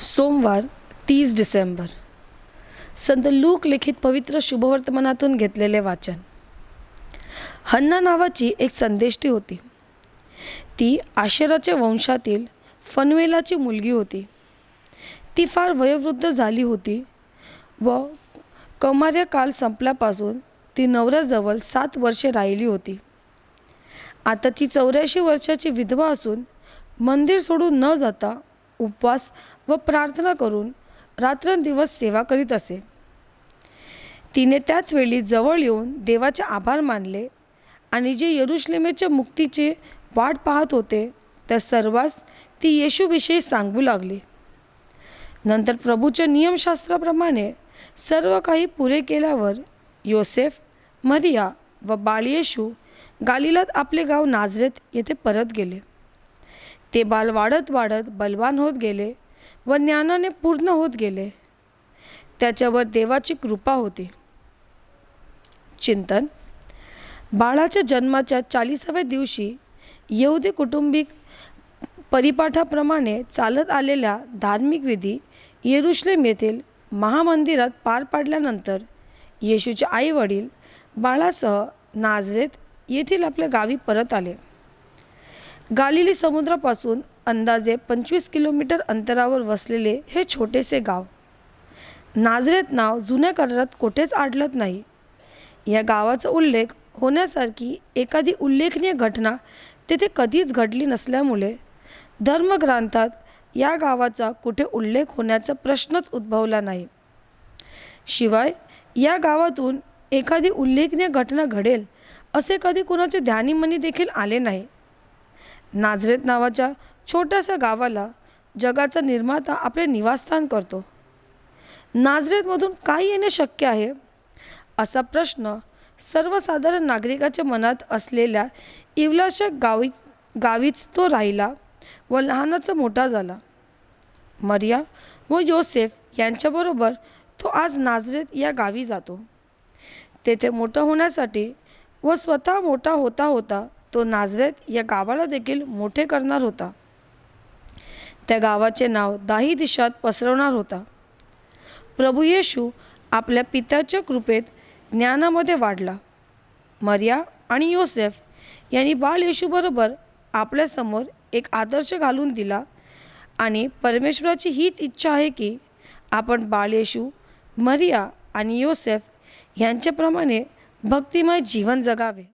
सोमवार तीस डिसेंबर. संत लूक लिखित पवित्र शुभवर्तमानातून घेतलेले वाचन. हन्ना नावाची एक संदेष्टी होती. ती आशेराच्या वंशातील फनवेलाची मुलगी होती. ती फार वयोवृद्ध झाली होती व कौमार्य काल संपल्यापासून ती नवऱ्याजवळ सात वर्षे राहिली होती. आता ती चौऱ्याऐंशी वर्षाची विधवा असून मंदिर सोडून न जाता उपवास व प्रार्थना करून रात्रंदिवस सेवा करीत असे. तिने त्याच वेळी जवळ येऊन देवाचे आभार मानले आणि जे यरुश्लेमेच्या मुक्तीचे वाट पाहत होते त्या सर्वांस ती येशूविषयी सांगू लागली. नंतर प्रभूच्या नियमशास्त्राप्रमाणे सर्व काही पुरे केल्यावर योसेफ मरिया व बाळ येशू गालिलात आपले गाव नाझरेत येथे परत गेले. ते बाल वाढत वाढत बलवान होत गेले व ज्ञानाने पूर्ण होत गेले. त्याच्यावर देवाची कृपा होती. चिंतन. बाळाच्या जन्माच्या चाळीसाव्या दिवशी यहुदी कुटुंबिक परिपाठाप्रमाणे चालत आलेल्या धार्मिक विधी येरुश्लेम येथील महामंदिरात पार पाडल्यानंतर येशूचे आई वडील बाळासह नाझरेत येथील आपल्या गावी परत आले. गालिली समुद्रापासून अंदाजे पंचवीस किलोमीटर अंतरावर वसलेले हे छोटेसे गाव. नाझरेत नाव जुन्या करारात कुठेच आढळत नाही. या गावाचा उल्लेख होण्यासारखी एखादी उल्लेखनीय घटना तेथे कधीच घडली नसल्यामुळे धर्मग्रंथात या गावाचा कुठे उल्लेख होण्याचा प्रश्नच उद्भवला नाही. शिवाय या गावातून एखादी उल्लेखनीय घटना घडेल असे कधी कुणाचे ध्यानीमनी देखील आले नाही. नाझरेत नावाच्या छोट्याशा गावाला जगाचा निर्माता आपले निवासस्थान करतो. नाझरेतमधून काय येणे शक्य आहे? असा प्रश्न सर्वसाधारण नागरिकाच्या मनात असलेल्या इवलाशा गावी गावीच तो राहिला व लहानाचा मोठा झाला. मरिया व योसेफ यांच्याबरोबर तो आज नाझरेत या गावी जातो. तेथे मोठं होण्यासाठी व स्वतः मोठा होता होता तो नाझरेत या गावाला देखील मोठे करणार होता. त्या गावाचे नाव दाही दिशात पसरवणार होता. प्रभू येशू आपल्या पित्याच्या कृपेत ज्ञानामध्ये वाढला. मरिया आणि योसेफ यांनी बाळ येशूबरोबर आपल्यासमोर एक आदर्श घालून दिला आणि परमेश्वराची हीच इच्छा आहे की आपण बाळ येशू मरिया आणि योसेफ यांच्याप्रमाणे भक्तिमय जीवन जगावे.